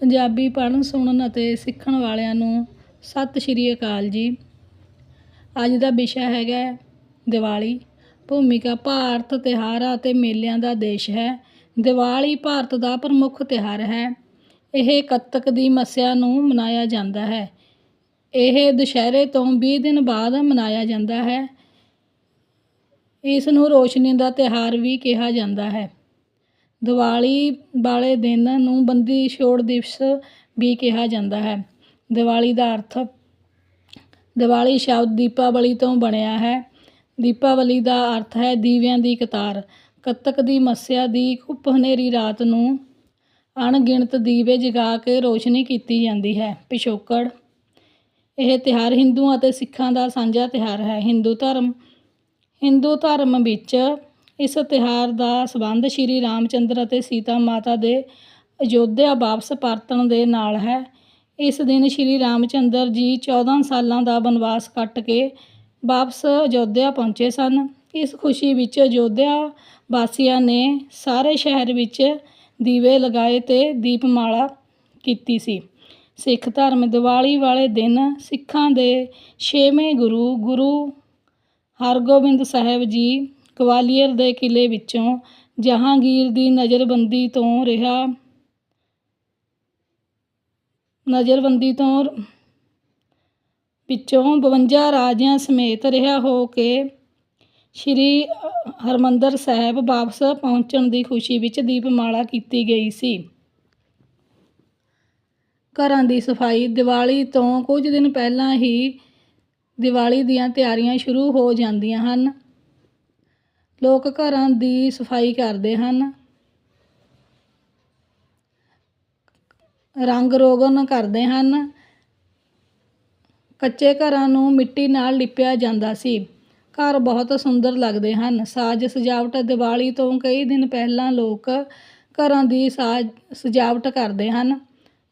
ਪੰਜਾਬੀ ਪੜ੍ਹਨ, ਸੁਣਨ ਅਤੇ ਸਿੱਖਣ ਵਾਲਿਆਂ ਨੂੰ ਸਤਿ ਸ਼੍ਰੀ ਅਕਾਲ ਜੀ। ਅੱਜ ਦਾ ਵਿਸ਼ਾ ਹੈਗਾ ਦੀਵਾਲੀ। ਭੂਮਿਕਾ ਭਾਰਤ ਤਿਉਹਾਰਾਂ ਅਤੇ ਮੇਲਿਆਂ ਦਾ ਦੇਸ਼ ਹੈ। ਦੀਵਾਲੀ ਭਾਰਤ ਦਾ ਪ੍ਰਮੁੱਖ ਤਿਉਹਾਰ ਹੈ। ਇਹ ਕੱਤਕ ਦੀ ਮੱਸਿਆ ਨੂੰ ਮਨਾਇਆ ਜਾਂਦਾ ਹੈ। ਇਹ ਦੁਸ਼ਹਿਰੇ ਤੋਂ 20 ਦਿਨ ਬਾਅਦ ਮਨਾਇਆ ਜਾਂਦਾ ਹੈ। ਇਸ ਨੂੰ ਰੋਸ਼ਨੀ ਦਾ ਤਿਉਹਾਰ ਵੀ ਕਿਹਾ ਜਾਂਦਾ ਹੈ। ਦੀਵਾਲੀ ਵਾਲੇ ਦਿਨ ਨੂੰ ਬੰਦੀ ਛੋੜ ਦਿਵਸ ਵੀ ਕਿਹਾ ਜਾਂਦਾ ਹੈ। ਦੀਵਾਲੀ ਦਾ ਅਰਥ ਦੀਵਾਲੀ ਸ਼ਬਦ ਦੀਪਾਵਲੀ ਤੋਂ ਬਣਿਆ ਹੈ। ਦੀਪਾਵਲੀ ਦਾ ਅਰਥ ਹੈ ਦੀਵਿਆਂ ਦੀ ਕਤਾਰ। ਕੱਤਕ ਦੀ ਮੱਸਿਆ ਦੀ ਘੁੱਪ ਹਨੇਰੀ ਰਾਤ ਨੂੰ ਅਣਗਿਣਤ ਦੀਵੇ ਜਗਾ ਕੇ ਰੋਸ਼ਨੀ ਕੀਤੀ ਜਾਂਦੀ ਹੈ। ਪਿਛੋਕੜ ਇਹ ਤਿਉਹਾਰ ਹਿੰਦੂਆਂ ਅਤੇ ਸਿੱਖਾਂ ਦਾ ਸਾਂਝਾ ਤਿਉਹਾਰ ਹੈ। ਹਿੰਦੂ ਧਰਮ ਹਿੰਦੂ ਧਰਮ ਵਿੱਚ ਇਸ ਤਿਉਹਾਰ ਦਾ ਸੰਬੰਧ ਸ਼੍ਰੀ ਰਾਮਚੰਦਰ ਅਤੇ ਸੀਤਾ ਮਾਤਾ ਦੇ ਅਯੋਧਿਆ ਵਾਪਸ ਪਰਤਣ ਦੇ ਨਾਲ ਹੈ। ਇਸ ਦਿਨ ਸ਼੍ਰੀ ਰਾਮਚੰਦਰ ਜੀ 14 ਸਾਲਾਂ ਦਾ ਬਨਵਾਸ ਕੱਟ ਕੇ ਵਾਪਸ ਅਯੋਧਿਆ ਪਹੁੰਚੇ ਸਨ। ਇਸ ਖੁਸ਼ੀ ਵਿੱਚ ਅਯੋਧਿਆ ਵਾਸੀਆਂ ਨੇ ਸਾਰੇ ਸ਼ਹਿਰ ਵਿੱਚ ਦੀਵੇ ਲਗਾਏ ਤੇ ਦੀਪਮਾਲਾ ਕੀਤੀ ਸੀ। ਸਿੱਖ ਧਰਮ ਦੀਵਾਲੀ ਵਾਲੇ ਦਿਨ ਸਿੱਖਾਂ ਦੇ ਛੇਵੇਂ ਗੁਰੂ ਗੁਰੂ ਹਰਗੋਬਿੰਦ ਸਾਹਿਬ ਜੀ ਗਵਾਲੀਅਰ ਦੇ ਕਿਲ੍ਹੇ ਵਿੱਚੋਂ ਜਹਾਂਗੀਰ ਦੀ ਨਜ਼ਰਬੰਦੀ ਤੋਂ ਰਿਹਾ, ਨਜ਼ਰਬੰਦੀ ਤੋਂ ਵਿੱਚੋਂ 52 ਰਾਜਿਆਂ ਸਮੇਤ ਰਿਹਾ ਹੋ ਕੇ ਸ਼੍ਰੀ ਹਰਮੰਦਰ ਸਾਹਿਬ ਵਾਪਸ ਪਹੁੰਚਣ ਦੀ ਖੁਸ਼ੀ ਵਿੱਚ ਦੀਪਮਾਲਾ ਕੀਤੀ ਗਈ ਸੀ। ਘਰਾਂ ਦੀ ਸਫ਼ਾਈ ਦੀਵਾਲੀ ਤੋਂ ਕੁਝ ਦਿਨ ਪਹਿਲਾਂ ਹੀ ਦੀਵਾਲੀ ਦੀਆਂ ਤਿਆਰੀਆਂ ਸ਼ੁਰੂ ਹੋ ਜਾਂਦੀਆਂ ਹਨ। ਲੋਕ ਘਰਾਂ ਦੀ ਸਫ਼ਾਈ ਕਰਦੇ ਹਨ। ਰੰਗ ਰੋਗਨ ਕਰਦੇ ਹਨ। ਕੱਚੇ ਘਰਾਂ ਨੂੰ ਮਿੱਟੀ ਨਾਲ ਲਿਪਿਆ ਜਾਂਦਾ ਸੀ। ਘਰ ਬਹੁਤ ਸੁੰਦਰ ਲੱਗਦੇ ਹਨ। ਸਾਜ ਸਜਾਵਟ ਦੀਵਾਲੀ ਤੋਂ ਕਈ ਦਿਨ ਪਹਿਲਾਂ ਲੋਕ ਘਰਾਂ ਦੀ ਸਾਜ ਸਜਾਵਟ ਕਰਦੇ ਹਨ।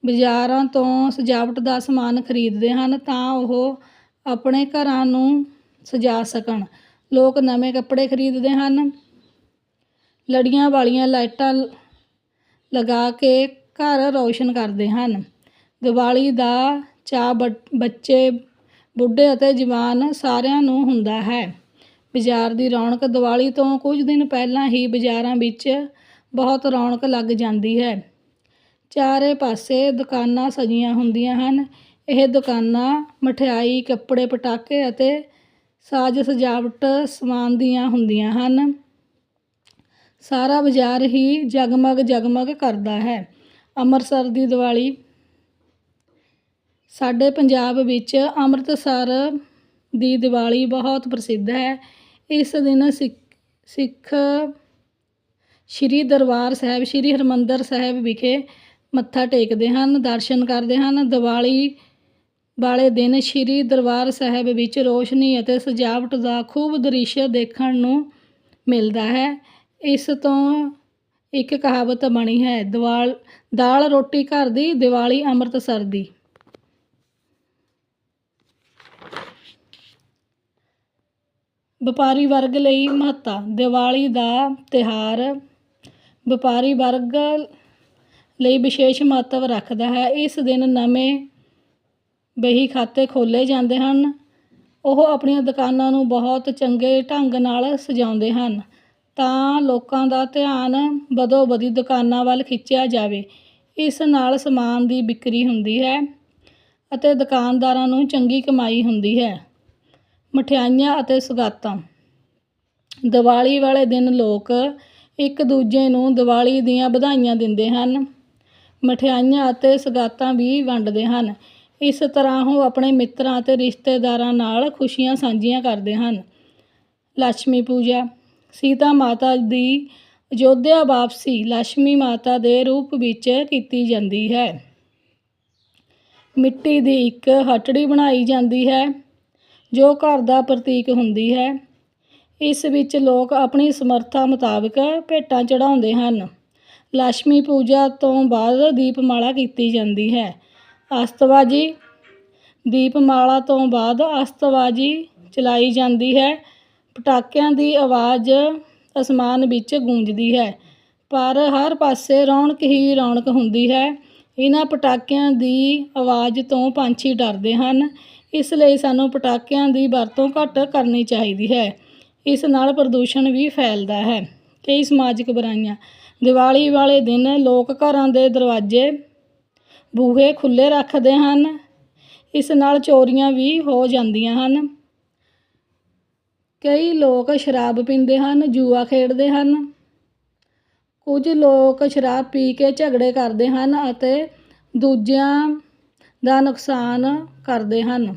ਬਾਜ਼ਾਰਾਂ ਤੋਂ ਸਜਾਵਟ ਦਾ ਸਮਾਨ ਖਰੀਦਦੇ ਹਨ ਤਾਂ ਉਹ ਆਪਣੇ ਘਰਾਂ ਨੂੰ ਸਜਾ ਸਕਣ। ਲੋਕ ਨਵੇਂ ਕੱਪੜੇ ਖਰੀਦਦੇ ਹਨ। ਲੜੀਆਂ ਵਾਲੀਆਂ ਲਾਈਟਾਂ ਲਗਾ ਕੇ ਘਰ ਰੌਸ਼ਨ ਕਰਦੇ ਹਨ। ਦੀਵਾਲੀ ਦਾ ਚਾਅ ਬੱਚੇ, ਬੁੱਢੇ ਅਤੇ ਜਵਾਨ ਸਾਰਿਆਂ ਨੂੰ ਹੁੰਦਾ ਹੈ। ਬਾਜ਼ਾਰ ਦੀ ਰੌਣਕ ਦੀਵਾਲੀ ਤੋਂ ਕੁਝ ਦਿਨ ਪਹਿਲਾਂ ਹੀ ਬਾਜ਼ਾਰਾਂ ਵਿੱਚ ਬਹੁਤ ਰੌਣਕ ਲੱਗ ਜਾਂਦੀ ਹੈ। ਚਾਰੇ ਪਾਸੇ ਦੁਕਾਨਾਂ ਸਜੀਆਂ ਹੁੰਦੀਆਂ ਹਨ। ਇਹ ਦੁਕਾਨਾਂ ਮਠਿਆਈ, ਕੱਪੜੇ, ਪਟਾਕੇ ਅਤੇ ਸਾਜ ਸਜਾਵਟ ਸਮਾਨ ਦੀਆਂ ਹੁੰਦੀਆਂ ਹਨ। ਸਾਰਾ ਬਾਜ਼ਾਰ ਹੀ ਜਗਮਗ ਜਗਮਗ ਕਰਦਾ ਹੈ। ਅੰਮ੍ਰਿਤਸਰ ਦੀ ਦੀਵਾਲੀ ਸਾਡੇ ਪੰਜਾਬ ਵਿੱਚ ਅੰਮ੍ਰਿਤਸਰ ਦੀ ਦੀਵਾਲੀ ਬਹੁਤ ਪ੍ਰਸਿੱਧ ਹੈ। ਇਸ ਦਿਨ ਸਿੱਖ ਸਿੱਖ ਸ਼੍ਰੀ ਦਰਬਾਰ ਸਾਹਿਬ, ਸ਼੍ਰੀ ਹਰਿਮੰਦਰ ਸਾਹਿਬ ਵਿਖੇ ਮੱਥਾ ਟੇਕਦੇ ਹਨ, ਦਰਸ਼ਨ ਕਰਦੇ ਹਨ। ਦੀਵਾਲੀ ਵਾਲੇ ਦਿਨ ਸ਼੍ਰੀ ਦਰਬਾਰ ਸਾਹਿਬ ਵਿੱਚ ਰੋਸ਼ਨੀ ਅਤੇ ਸਜਾਵਟ ਦਾ ਖੂਬ ਦ੍ਰਿਸ਼ ਦੇਖਣ ਨੂੰ ਮਿਲਦਾ ਹੈ। ਇਸ ਤੋਂ ਇੱਕ ਕਹਾਵਤ ਬਣੀ ਹੈ, ਦੀਵਾਲ ਦਾਲ ਰੋਟੀ ਘਰ ਦੀ, ਦੀਵਾਲੀ ਅੰਮ੍ਰਿਤਸਰ ਦੀ। ਵਪਾਰੀ ਵਰਗ ਲਈ ਮਹੱਤਤਾ। ਦੀਵਾਲੀ ਦਾ ਤਿਉਹਾਰ ਵਪਾਰੀ ਵਰਗ ਲਈ ਵਿਸ਼ੇਸ਼ ਮਹੱਤਵ ਰੱਖਦਾ ਹੈ। ਇਸ ਦਿਨ ਨਵੇਂ ਬਹੀ ਖਾਤੇ ਖੋਲ੍ਹੇ ਜਾਂਦੇ ਹਨ। ਉਹ ਆਪਣੀਆਂ ਦੁਕਾਨਾਂ ਨੂੰ ਬਹੁਤ ਚੰਗੇ ਢੰਗ ਨਾਲ ਸਜਾਉਂਦੇ ਹਨ। ਤਾਂ ਲੋਕਾਂ ਦਾ ਧਿਆਨ ਬਦੋ ਬਦੀ ਦੁਕਾਨਾਂ ਵੱਲ ਖਿੱਚਿਆ ਜਾਵੇ। ਇਸ ਨਾਲ ਸਮਾਨ ਦੀ ਵਿਕਰੀ ਹੁੰਦੀ ਹੈ ਅਤੇ ਦੁਕਾਨਦਾਰਾਂ ਨੂੰ ਚੰਗੀ ਕਮਾਈ ਹੁੰਦੀ ਹੈ। ਮਠਿਆਈਆਂ ਅਤੇ ਸੁਗਾਤਾਂ। ਦੀਵਾਲੀ ਵਾਲੇ ਦਿਨ ਲੋਕ ਇੱਕ ਦੂਜੇ ਨੂੰ ਦੀਵਾਲੀ ਦੀਆਂ ਵਧਾਈਆਂ ਦਿੰਦੇ ਹਨ। ਮਠਿਆਈਆਂ ਅਤੇ ਸੁਗਾਤਾਂ ਵੀ ਵੰਡਦੇ ਹਨ। ਇਸ ਤਰ੍ਹਾਂ ਉਹ ਆਪਣੇ ਮਿੱਤਰਾਂ ਅਤੇ ਰਿਸ਼ਤੇਦਾਰਾਂ ਨਾਲ ਖੁਸ਼ੀਆਂ ਸਾਂਝੀਆਂ ਕਰਦੇ ਹਨ। ਲక్ష్ਮੀ ਪੂਜਾ, ਸੀਤਾ ਮਾਤਾ ਦੀ ਅਯੋਧਿਆ ਵਾਪਸੀ ਲక్ష్ਮੀ ਮਾਤਾ ਦੇ ਰੂਪ ਵਿੱਚ ਕੀਤੀ ਜਾਂਦੀ ਹੈ। ਮਿੱਟੀ ਦੀ ਇੱਕ ਹਟੜੀ ਬਣਾਈ ਜਾਂਦੀ ਹੈ, ਜੋ ਘਰ ਦਾ ਪ੍ਰਤੀਕ ਹੁੰਦੀ ਹੈ। ਇਸ ਵਿੱਚ ਲੋਕ ਆਪਣੀ ਸਮਰੱਥਾ ਮੁਤਾਬਕ ਭੇਟਾਂ ਚੜਾਉਂਦੇ ਹਨ। ਲక్ష్ਮੀ ਪੂਜਾ ਤੋਂ ਬਾਅਦ ਦੀਪਮਾਲਾ ਕੀਤੀ ਜਾਂਦੀ ਹੈ। ਅਸਤਬਾਜੀ ਦੀਪਮਾਲਾ ਤੋਂ ਬਾਅਦ ਅਸਤਬਾਜੀ ਚਲਾਈ ਜਾਂਦੀ ਹੈ। ਪਟਾਕਿਆਂ ਦੀ ਆਵਾਜ਼ ਅਸਮਾਨ ਵਿੱਚ ਗੂੰਜਦੀ ਹੈ। ਪਰ ਹਰ ਪਾਸੇ ਰੌਣਕ ਹੀ ਰੌਣਕ ਹੁੰਦੀ ਹੈ। ਇਹਨਾਂ ਪਟਾਕਿਆਂ ਦੀ ਆਵਾਜ਼ ਤੋਂ ਪੰਛੀ ਡਰਦੇ ਹਨ। ਇਸ ਲਈ ਸਾਨੂੰ ਪਟਾਕਿਆਂ ਦੀ ਵਰਤੋਂ ਘੱਟ ਕਰਨੀ ਚਾਹੀਦੀ ਹੈ। ਇਸ ਨਾਲ ਪ੍ਰਦੂਸ਼ਣ ਵੀ ਫੈਲਦਾ ਹੈ। ਕਈ ਸਮਾਜਿਕ ਬੁਰਾਈਆਂ। ਦੀਵਾਲੀ ਵਾਲੇ ਦਿਨ ਲੋਕ ਘਰਾਂ ਦੇ ਦਰਵਾਜ਼ੇ ਬੂਹੇ ਖੁੱਲ੍ਹੇ ਰੱਖਦੇ ਹਨ, ਇਸ ਨਾਲ ਚੋਰੀਆਂ ਵੀ ਹੋ ਜਾਂਦੀਆਂ ਹਨ। ਕਈ ਲੋਕ ਸ਼ਰਾਬ ਪੀਂਦੇ ਹਨ, ਜੂਆ ਖੇਡਦੇ ਹਨ। ਕੁਝ ਲੋਕ ਸ਼ਰਾਬ ਪੀ ਕੇ ਝਗੜੇ ਕਰਦੇ ਹਨ ਅਤੇ ਦੂਜਿਆਂ ਦਾ ਨੁਕਸਾਨ ਕਰਦੇ ਹਨ।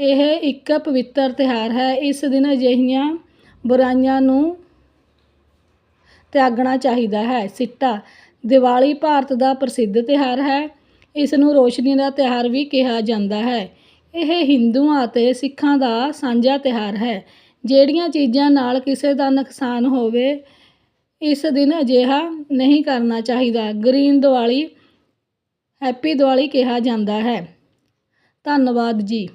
ਇਹ ਇੱਕ ਪਵਿੱਤਰ ਤਿਉਹਾਰ ਹੈ। ਇਸ ਦਿਨ ਅਜਿਹੀਆਂ ਬੁਰਾਈਆਂ ਨੂੰ ਤਿਆਗਣਾ ਚਾਹੀਦਾ ਹੈ। ਸਿੱਟਾ ਦੀਵਾਲੀ ਭਾਰਤ ਦਾ ਪ੍ਰਸਿੱਧ ਤਿਉਹਾਰ ਹੈ। ਇਸ ਨੂੰ ਰੋਸ਼ਨੀ ਦਾ ਤਿਉਹਾਰ ਵੀ ਕਿਹਾ ਜਾਂਦਾ ਹੈ। ਇਹ ਹਿੰਦੂਆਂ ਅਤੇ ਸਿੱਖਾਂ ਦਾ ਸਾਂਝਾ ਤਿਉਹਾਰ ਹੈ। ਜਿਹੜੀਆਂ ਚੀਜ਼ਾਂ ਨਾਲ ਕਿਸੇ ਦਾ ਨੁਕਸਾਨ ਹੋਵੇ, ਇਸ ਦਿਨ ਅਜਿਹਾ ਨਹੀਂ ਕਰਨਾ ਚਾਹੀਦਾ। ਗ੍ਰੀਨ ਦੀਵਾਲੀ, ਹੈਪੀ ਦੀਵਾਲੀ ਕਿਹਾ ਜਾਂਦਾ ਹੈ। ਧੰਨਵਾਦ ਜੀ।